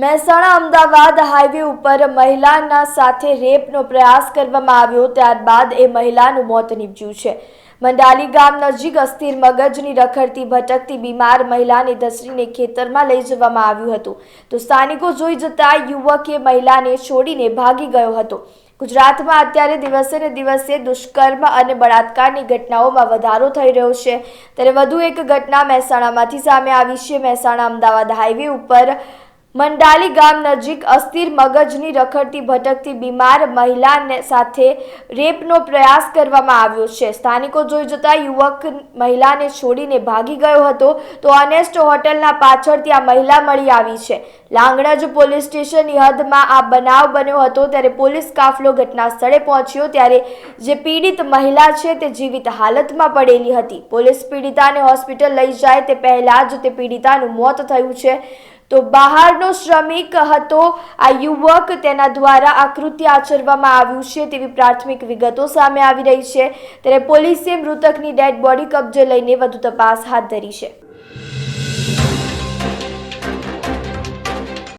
Mehsana Ahmedabad highway ઉપર મહિલાના સાથે રેપનો પ્રયાસ કરવામાં આવ્યો, ત્યારબાદ એ મહિલાનું મોત નીપજ્યું છે. મંડાલી ગામ નજીક અસ્થિર મગજની રખડતી ભટકતી બીમાર મહિલાને ધસરીને ખેતરમાં લઈ જવામાં આવ્યું હતું. તો સ્થાનિકો જોઈ જતા યુવકે મહિલાને છોડીને ભાગી ગયો હતો. ગુજરાતમાં અત્યારે દિવસે ને દિવસે દુષ્કર્મ અને બળાત્કારની ઘટનાઓમાં વધારો થઈ રહ્યો છે. ત્યારે વધુ એક ઘટના મહેસાણામાંથી સામે આવી છે. મહેસાણા અમદાવાદ હાઈવે ઉપર મંડાલી ગામ નજીક અસ્થિર મગજની રખડતી ભટકતી બીમાર મહિલાને સાથે રેપનો પ્રયાસ કરવામાં આવ્યો છે. સ્થાનિકો જોઈ જતા યુવક મહિલાને છોડીને ભાગી ગયો હતો તો અનેસ્ટ હોટલના પાછળથી આ મહિલા મળી આવી છે. લાંગણજ પોલીસ સ્ટેશનની હદમાં આ બનાવ બન્યો હતો ત્યારે પોલીસ કાફલો ઘટના સ્થળે પહોંચ્યો ત્યારે જે પીડિત મહિલા છે તે જીવિત હાલતમાં પડેલી હતી. પોલીસ પીડિતાને હોસ્પિટલ લઈ જાય તે પહેલાં જ તે પીડિતાનું મોત થયું છે. તો બહારનો શ્રમિક હતો, આ યુવક તેના દ્વારા આ કૃત્ય આચરવામાં આવ્યું છે તેવી પ્રાથમિક વિગતો સામે આવી રહી છે. ત્યારે પોલીસે મૃતકની ડેડ બોડી કબજે લઈને વધુ તપાસ હાથ ધરી છે.